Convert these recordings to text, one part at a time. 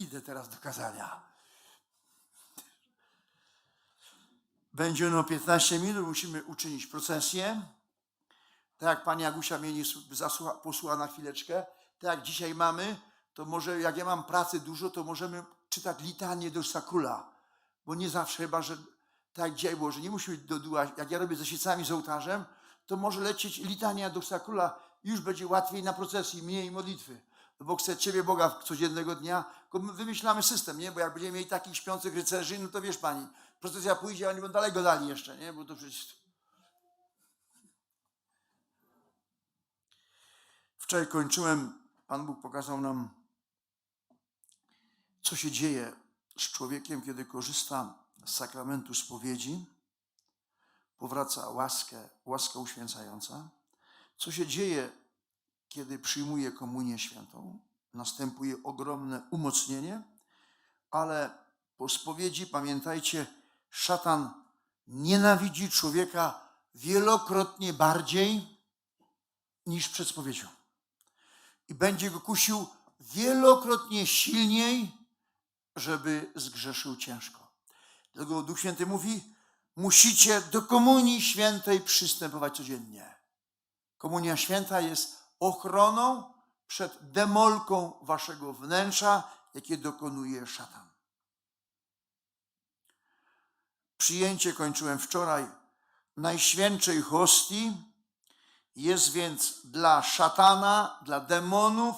Idę teraz do kazania. Będzie ono 15 minut, musimy uczynić procesję. Tak jak pani Agusia mnie zasłucha, posłucha na chwileczkę, tak jak dzisiaj mamy, to może jak ja mam pracy dużo, to możemy czytać litanię do Sakula. Bo nie zawsze chyba, że tak jak dzisiaj było, że nie musi być do duła. Jak ja robię ze świecami z ołtarzem, to może lecieć litania do Sakula już będzie łatwiej na procesji, mniej modlitwy. Bo chcę Ciebie Boga codziennego dnia, my wymyślamy system, nie? Bo jak będziemy mieli takich śpiących rycerzy, no to wiesz pani, procesja pójdzie, a oni będą dalej go dali jeszcze, nie? Bo to przecież... Wczoraj kończyłem, Pan Bóg pokazał nam, co się dzieje z człowiekiem, kiedy korzysta z sakramentu spowiedzi, powraca łaskę, łaska uświęcająca. Co się dzieje, kiedy przyjmuje komunię świętą? Następuje ogromne umocnienie, ale po spowiedzi pamiętajcie, szatan nienawidzi człowieka wielokrotnie bardziej niż przed spowiedzią. I będzie go kusił wielokrotnie silniej, żeby zgrzeszył ciężko. Dlatego Duch Święty mówi, musicie do komunii świętej przystępować codziennie. Komunia święta jest ochroną przed demolką waszego wnętrza, jakie dokonuje szatan. Przyjęcie kończyłem wczoraj najświętszej hostii jest więc dla szatana, dla demonów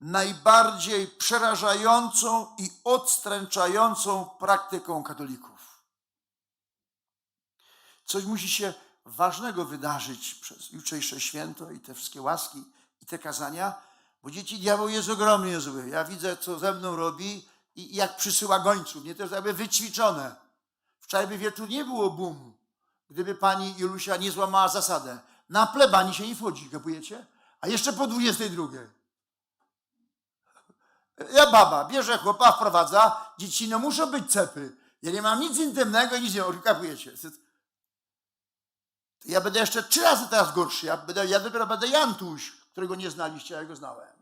najbardziej przerażającą i odstręczającą praktyką katolików. Coś musi się ważnego wydarzyć przez jutrzejsze święto i te wszystkie łaski i te kazania, bo dzieci diabeł jest ogromnie zły. Ja widzę, co ze mną robi i jak przysyła gońców. Nie to jest jakby wyćwiczone. Wczoraj by wieczór nie było boom, gdyby pani Julusia nie złamała zasadę. Na plebanii się nie wchodzi, kapujecie? A jeszcze po 22. Ja baba, bierze chłopa, wprowadza, dzieci no muszą być cepy. Ja nie mam nic intymnego, nic nie kapujecie. Ja będę jeszcze trzy razy teraz gorszy. Ja, będę, ja dopiero będę Jantuś, którego nie znaliście, a ja go znałem.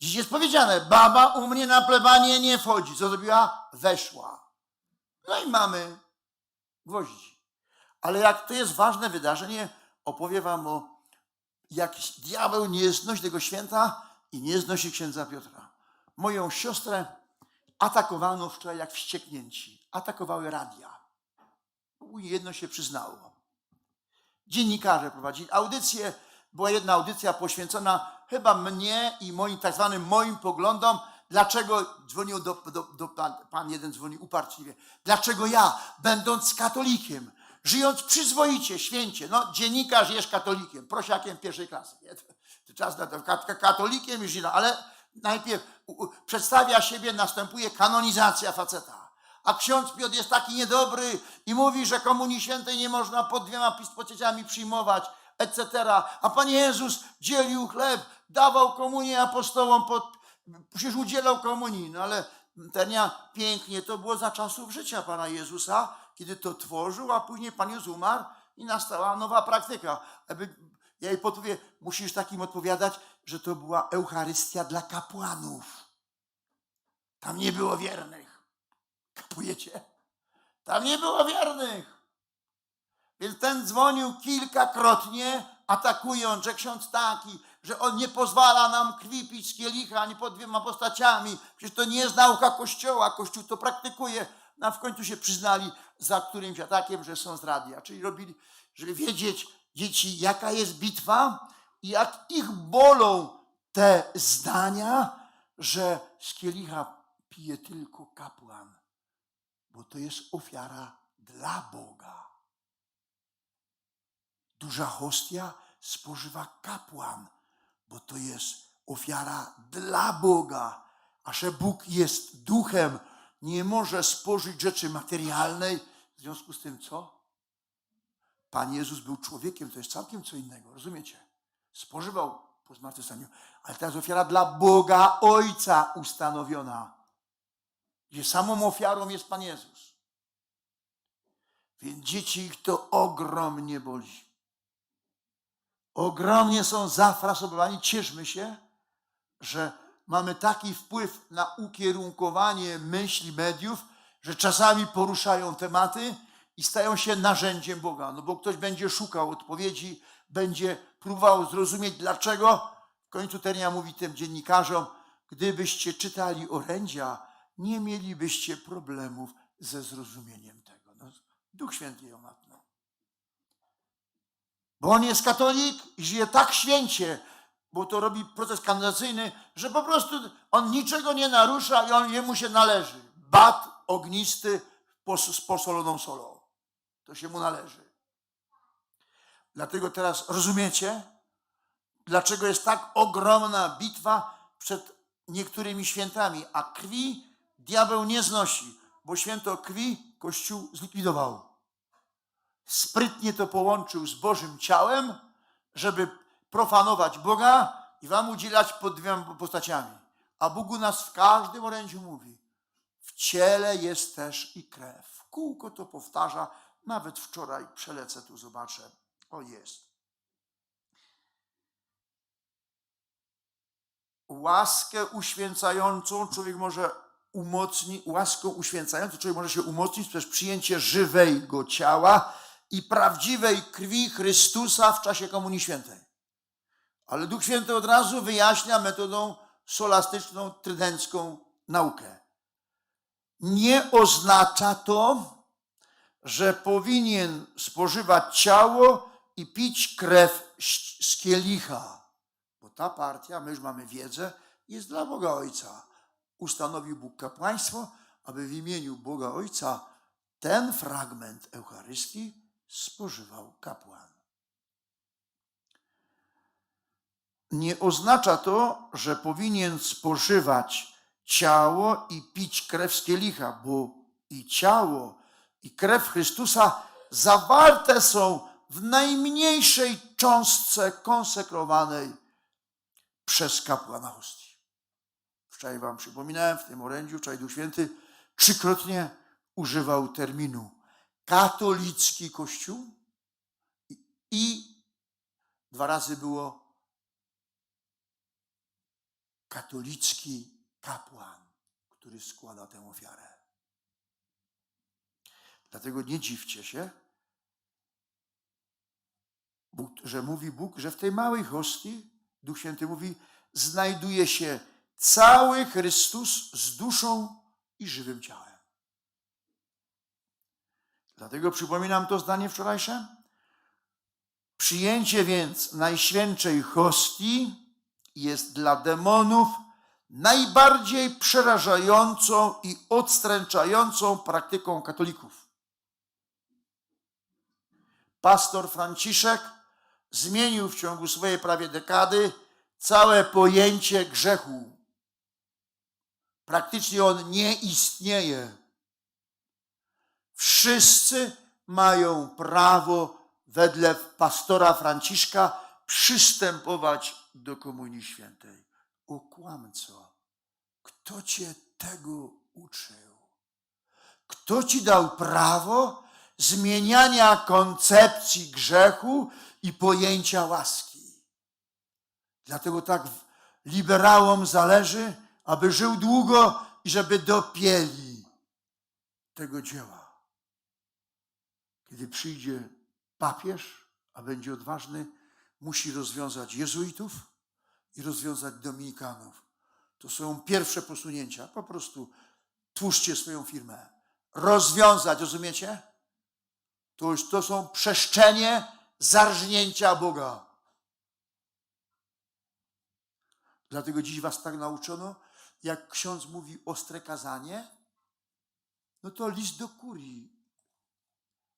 Dziś jest powiedziane, baba u mnie na plebanie nie wchodzi. Co zrobiła? Weszła. No i mamy gwoździ. Ale jak to jest ważne wydarzenie, opowiem wam o jak diabeł nie znosi tego święta i nie znosi księdza Piotra. Moją siostrę atakowano wczoraj jak wścieknięci. Atakowały radia. Jedno się przyznało. Dziennikarze prowadzili audycję. Była jedna audycja poświęcona chyba mnie i moim tak zwanym moim poglądom. Dlaczego dzwonił do, do, do pan, pan jeden dzwonił uparczliwie. Dlaczego ja, będąc katolikiem, żyjąc przyzwoicie, święcie, no dziennikarz jest katolikiem, prosiakiem pierwszej klasy. Nie? To, czas na to, kat- katolikiem już nie, ale najpierw u, u, przedstawia siebie, następuje kanonizacja faceta. A ksiądz Piotr jest taki niedobry i mówi, że komunii świętej nie można pod dwiema pispocieciami przyjmować, etc. A Pan Jezus dzielił chleb, dawał komunię apostołom, pod, przecież udzielał komunii, no ale ten ja pięknie to było za czasów życia Pana Jezusa, kiedy to tworzył, a później Pan Jezus umarł i nastała nowa praktyka. Ja jej podpowie, musisz takim odpowiadać, że to była Eucharystia dla kapłanów. Tam nie było wiernych. Kapujecie? Tam nie było wiernych. Więc ten dzwonił kilkakrotnie, atakując, że ksiądz taki, że on nie pozwala nam krwi pić z kielicha ani pod dwiema postaciami. Przecież to nie jest nauka Kościoła. Kościół to praktykuje. No a w końcu się przyznali za którymś atakiem, że są z radia. Czyli robili, żeby wiedzieć dzieci, jaka jest bitwa i jak ich bolą te zdania, że z kielicha pije tylko kapłan, bo to jest ofiara dla Boga. Duża hostia spożywa kapłan, bo to jest ofiara dla Boga. A że Bóg jest duchem, nie może spożyć rzeczy materialnej. W związku z tym co? Pan Jezus był człowiekiem, to jest całkiem co innego, rozumiecie? Spożywał po zmartwychwstaniu, ale teraz ofiara dla Boga Ojca ustanowiona, gdzie samą ofiarą jest Pan Jezus. Więc dzieci ich to ogromnie boli. Ogromnie są zafrasowani. Cieszmy się, że mamy taki wpływ na ukierunkowanie myśli mediów, że czasami poruszają tematy i stają się narzędziem Boga. No bo ktoś będzie szukał odpowiedzi, będzie próbował zrozumieć dlaczego. W końcu Ternia mówi tym dziennikarzom, gdybyście czytali orędzia, nie mielibyście problemów ze zrozumieniem tego. No, Duch Święty ją natnął. Bo on jest katolik i żyje tak święcie, bo to robi proces kandydacyjny, że po prostu on niczego nie narusza i on jemu się należy. Bat ognisty z posoloną solą. To się mu należy. Dlatego teraz rozumiecie, dlaczego jest tak ogromna bitwa przed niektórymi świętami, a krwi diabeł nie znosi, bo święto krwi Kościół zlikwidował. Sprytnie to połączył z Bożym ciałem, żeby profanować Boga i wam udzielać pod dwiema postaciami. A Bóg u nas w każdym orędziu mówi, w ciele jest też i krew. Kółko to powtarza, nawet wczoraj przelecę tu, zobaczę. O, jest. Łaskę uświęcającą człowiek może umocnić, łaską uświęcającą człowiek może się umocnić przez przyjęcie żywego ciała i prawdziwej krwi Chrystusa w czasie Komunii Świętej. Ale Duch Święty od razu wyjaśnia metodą solastyczną, trydencką naukę. Nie oznacza to, że powinien spożywać ciało i pić krew z kielicha. Bo ta partia, my już mamy wiedzę, jest dla Boga Ojca. Ustanowił Bóg kapłaństwo, aby w imieniu Boga Ojca ten fragment Eucharystii spożywał kapłan. Nie oznacza to, że powinien spożywać ciało i pić krew z kielicha, bo i ciało, i krew Chrystusa zawarte są w najmniejszej cząstce konsekrowanej przez kapłana hostii. Wczoraj wam przypominałem w tym orędziu, wczoraj Duch Święty trzykrotnie używał terminu katolicki kościół i, dwa razy było katolicki kapłan, który składa tę ofiarę. Dlatego nie dziwcie się, że mówi Bóg, że w tej małej hostii, Duch Święty mówi, znajduje się cały Chrystus z duszą i żywym ciałem. Dlatego przypominam to zdanie wczorajsze. Przyjęcie więc najświętszej hostii jest dla demonów najbardziej przerażającą i odstręczającą praktyką katolików. Pastor Franciszek zmienił w ciągu swojej prawie dekady całe pojęcie grzechu. Praktycznie on nie istnieje. Wszyscy mają prawo wedle pastora Franciszka przystępować do Komunii Świętej. O kłamco, kto cię tego uczył? Kto ci dał prawo zmieniania koncepcji grzechu i pojęcia łaski? Dlatego tak liberałom zależy, aby żył długo i żeby dopieli tego dzieła. Kiedy przyjdzie papież, a będzie odważny, musi rozwiązać jezuitów i rozwiązać dominikanów. To są pierwsze posunięcia. Po prostu tłuszcie swoją firmę. Rozwiązać, rozumiecie? To już to są przeszczenie zarżnięcia Boga. Dlatego dziś was tak nauczono, jak ksiądz mówi ostre kazanie, no to list do kurii.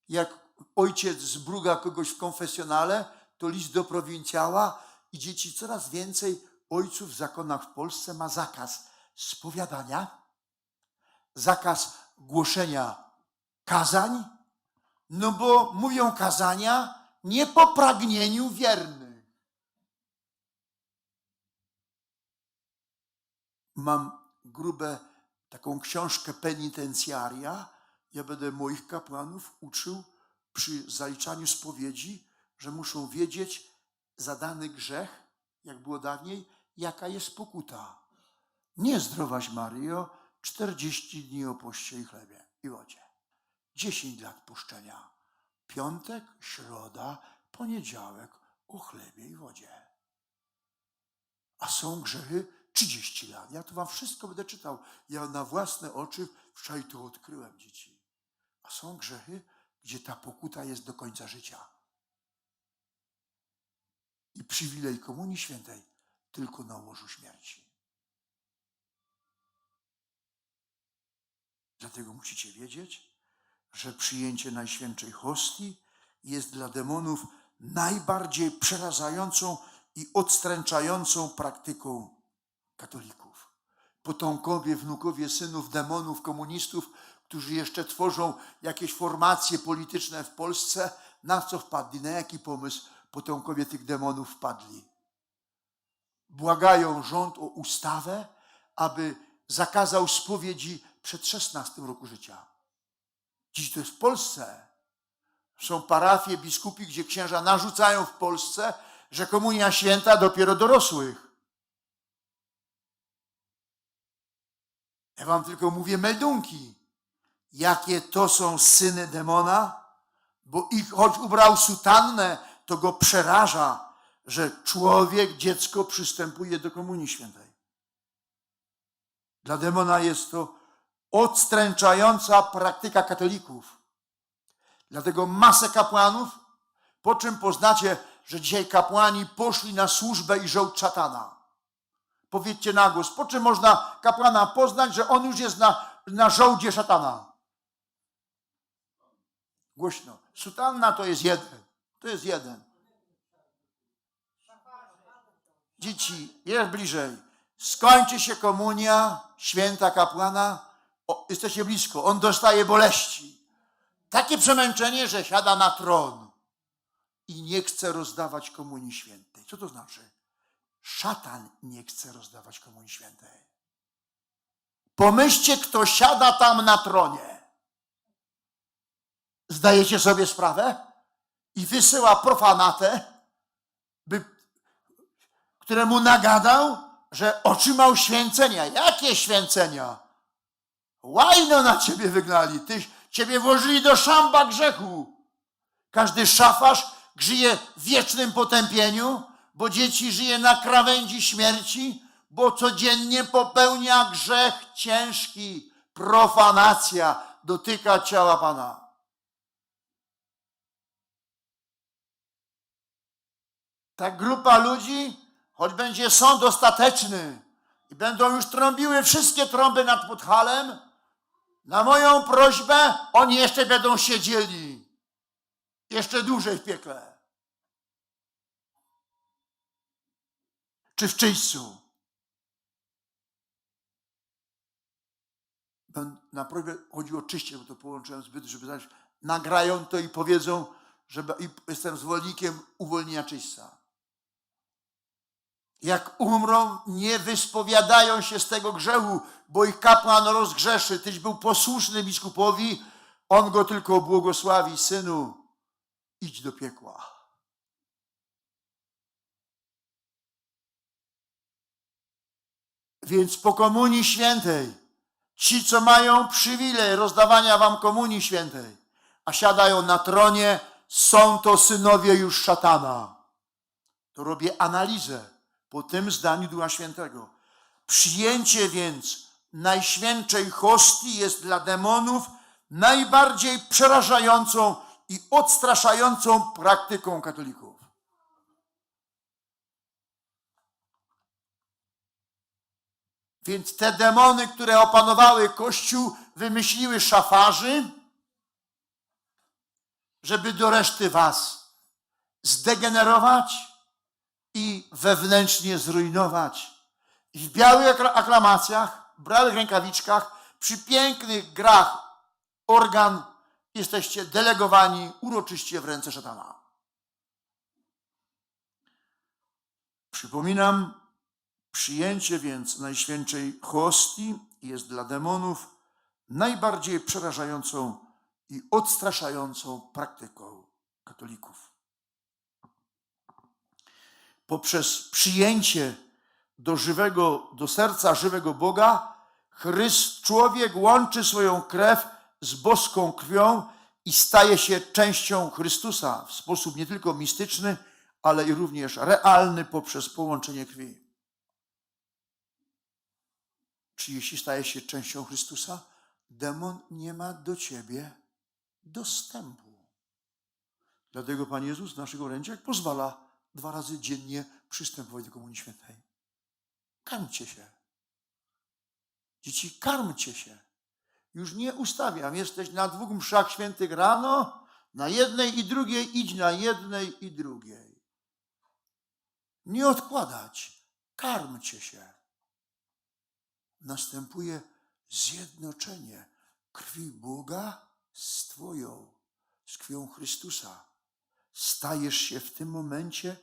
Jak ojciec zbruga kogoś w konfesjonale, to list do prowincjała i dzieci coraz więcej ojców w zakonach w Polsce ma zakaz spowiadania, zakaz głoszenia kazań, no bo mówią kazania nie po pragnieniu wiernych. Mam grube taką książkę penitencjaria. Ja będę moich kapłanów uczył przy zaliczaniu spowiedzi, że muszą wiedzieć za dany grzech, jak było dawniej, jaka jest pokuta. Nie zdrowaś Maryjo, 40 dni o poście i chlebie i wodzie. 10 lat puszczenia. Piątek, środa, poniedziałek o chlebie i wodzie. A są grzechy 30 lat. Ja to wam wszystko będę czytał. Ja na własne oczy wczoraj to odkryłem, dzieci. A są grzechy, gdzie ta pokuta jest do końca życia. I przywilej Komunii Świętej tylko na łożu śmierci. Dlatego musicie wiedzieć, że przyjęcie Najświętszej Hostii jest dla demonów najbardziej przerażającą i odstręczającą praktyką katolików. Potomkowie, wnukowie synów demonów, komunistów, którzy jeszcze tworzą jakieś formacje polityczne w Polsce, na co wpadli, na jaki pomysł potomkowie tych demonów wpadli? Błagają rząd o ustawę, aby zakazał spowiedzi przed 16 roku życia. Dziś to jest w Polsce. Są parafie, biskupi, gdzie księża narzucają w Polsce, że komunia święta dopiero dorosłych. Ja wam tylko mówię meldunki. Jakie to są syny demona, bo ich choć ubrał sutannę, to go przeraża, że człowiek, dziecko przystępuje do komunii świętej. Dla demona jest to odstręczająca praktyka katolików. Dlatego masę kapłanów, po czym poznacie, że dzisiaj kapłani poszli na służbę i żołd szatana. Powiedzcie na głos, po czym można kapłana poznać, że on już jest na, na żołdzie szatana? Głośno. Sutanna to jest jeden. To jest jeden. Dzieci, jest bliżej. Skończy się komunia, święta kapłana, o, jesteście blisko, on dostaje boleści. Takie przemęczenie, że siada na tron i nie chce rozdawać komunii świętej. Co to znaczy? Szatan nie chce rozdawać komunii świętej. Pomyślcie, kto siada tam na tronie. Zdajecie sobie sprawę? I wysyła profanatę, by, któremu nagadał, że otrzymał święcenia. Jakie święcenia? Łajno na ciebie wygnali. Ty, ciebie włożyli do szamba grzechu. Każdy szafarz żyje w wiecznym potępieniu, bo dzieci żyje na krawędzi śmierci, bo codziennie popełnia grzech ciężki. Profanacja dotyka ciała Pana. Ta grupa ludzi, choć będzie sąd ostateczny i będą już trąbiły wszystkie trąby nad Podhalem, na moją prośbę oni jeszcze będą siedzieli. Jeszcze dłużej w piekle. Czy w czyśćcu. Na prośbę chodziło o czyście, bo to połączyłem zbyt, żeby znać. Nagrają to i powiedzą, że jestem zwolennikiem uwolnienia czyśćca. Jak umrą, nie wyspowiadają się z tego grzechu, bo ich kapłan rozgrzeszy. Tyś był posłuszny biskupowi, on go tylko błogosławi. Synu, idź do piekła. Więc po komunii świętej, ci, co mają przywilej rozdawania wam komunii świętej, a siadają na tronie, są to synowie już szatana. To robię analizę po tym zdaniu Ducha Świętego. Przyjęcie więc Najświętszej hostii jest dla demonów najbardziej przerażającą i odstraszającą praktyką katolików. Więc te demony, które opanowały Kościół, wymyśliły szafarzy, żeby do reszty was zdegenerować i wewnętrznie zrujnować. w białych aklamacjach, białych rękawiczkach, przy pięknych grach organ jesteście delegowani uroczyście w ręce szatana. Przypominam, przyjęcie więc Najświętszej hostii jest dla demonów najbardziej przerażającą i odstraszającą praktyką katolików. Poprzez przyjęcie do żywego, do serca żywego Boga, Chryst, człowiek łączy swoją krew z boską krwią i staje się częścią Chrystusa w sposób nie tylko mistyczny, ale i również realny poprzez połączenie krwi. Czy jeśli staje się częścią Chrystusa, demon nie ma do ciebie dostępu. Dlatego Pan Jezus w naszych orędziach pozwala dwa razy dziennie przystępować do Komunii Świętej. Karmcie się. Dzieci, karmcie się. Już nie ustawiam. Jesteś na dwóch mszach świętych rano, na jednej i drugiej, idź na jednej i drugiej. Nie odkładać. Karmcie się. Następuje zjednoczenie krwi Boga z Twoją, z krwią Chrystusa. Stajesz się w tym momencie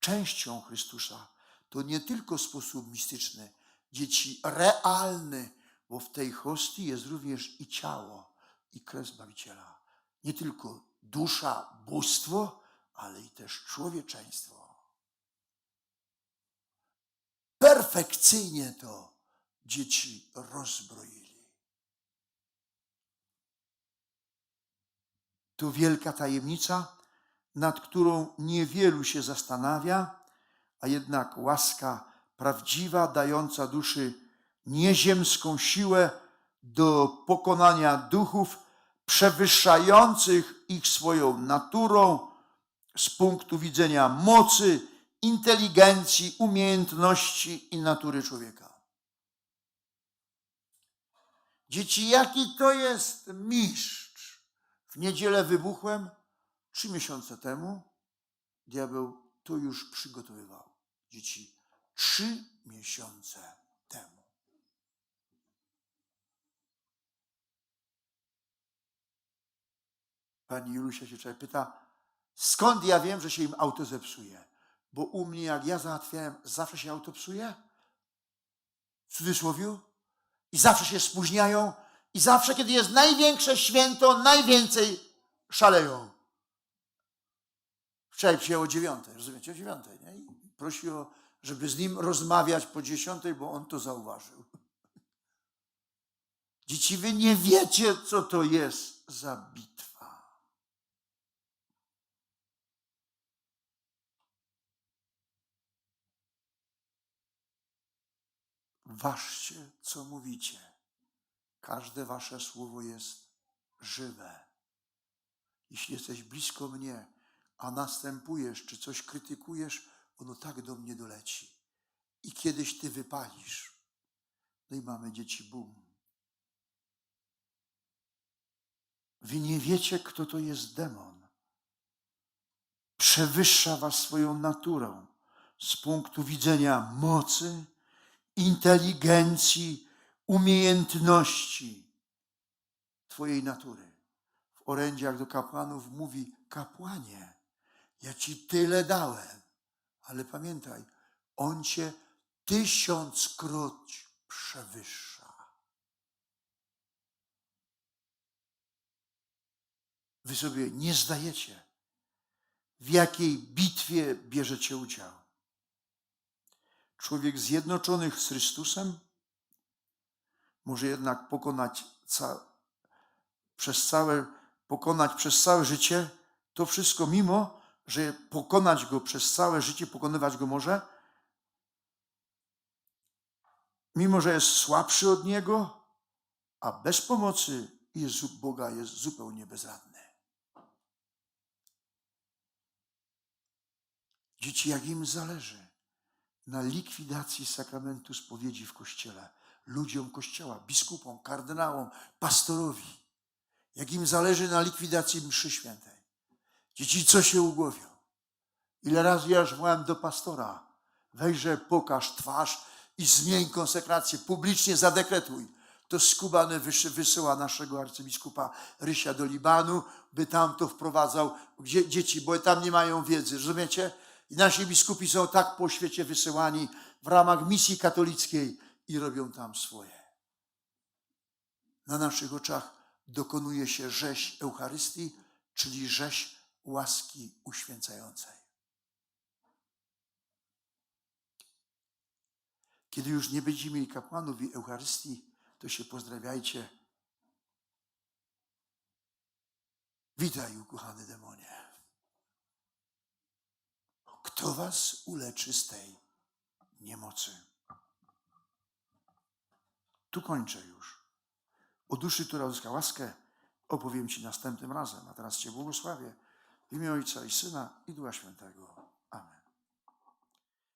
częścią Chrystusa. To nie tylko sposób mistyczny, dzieci realny, bo w tej hostii jest również i ciało, i krew Zbawiciela. Nie tylko dusza, bóstwo, ale i też człowieczeństwo. Perfekcyjnie to dzieci rozbroili. To wielka tajemnica, nad którą niewielu się zastanawia, a jednak łaska prawdziwa, dająca duszy nieziemską siłę do pokonania duchów przewyższających ich swoją naturą z punktu widzenia mocy, inteligencji, umiejętności i natury człowieka. Dzieci, jaki to jest mistrz? W niedzielę wybuchłem trzy miesiące temu. Diabeł to już przygotowywał. Dzieci, trzy miesiące temu. Pani Julusia się człowiek pyta, skąd ja wiem, że się im auto zepsuje? Bo u mnie, jak ja załatwiałem, zawsze się auto psuje? W cudzysłowiu? I zawsze się spóźniają? I zawsze, kiedy jest największe święto, najwięcej szaleją. Wczoraj przyjął o dziewiątej, rozumiecie? O dziewiątej, nie? I prosił, żeby z nim rozmawiać po dziesiątej, bo on to zauważył. Dzieci, wy nie wiecie, co to jest za bitwa. Ważcie, co mówicie. Każde wasze słowo jest żywe. Jeśli jesteś blisko mnie, a następujesz, czy coś krytykujesz, ono tak do mnie doleci. I kiedyś ty wypalisz. No i mamy dzieci, bum. Wy nie wiecie, kto to jest demon. Przewyższa was swoją naturą z punktu widzenia mocy, inteligencji, umiejętności Twojej natury. W orędziach do kapłanów mówi: Kapłanie, ja Ci tyle dałem, ale pamiętaj, On Cię tysiąckroć przewyższa. Wy sobie nie zdajecie, w jakiej bitwie bierzecie udział. Człowiek zjednoczony z Chrystusem? Może jednak pokonać ca przez całe, pokonać przez całe życie to wszystko, mimo że pokonać go przez całe życie, pokonywać go może, mimo że jest słabszy od niego, a bez pomocy Jezu, Boga jest zupełnie bezradny. Dzieci, jak im zależy na likwidacji sakramentu spowiedzi w Kościele, ludziom Kościoła, biskupom, kardynałom, pastorowi, jak im zależy na likwidacji mszy świętej. Dzieci, co się ugłowią? Ile razy ja już do pastora, wejrze, pokaż twarz i zmień konsekrację, publicznie zadekretuj. To skubany wysyła naszego arcybiskupa Rysia do Libanu, by tam to wprowadzał, gdzie dzieci, bo tam nie mają wiedzy, rozumiecie? I nasi biskupi są tak po świecie wysyłani w ramach misji katolickiej i robią tam swoje. Na naszych oczach dokonuje się rzeź Eucharystii, czyli rzeź łaski uświęcającej. Kiedy już nie będziecie mieli kapłanów i Eucharystii, to się pozdrawiajcie. Witaj, ukochany demonie. Kto was uleczy z tej niemocy? Tu kończę już. O duszy, która uzyska łaskę, opowiem Ci następnym razem. A teraz Cię błogosławię w imię Ojca i Syna i Ducha Świętego.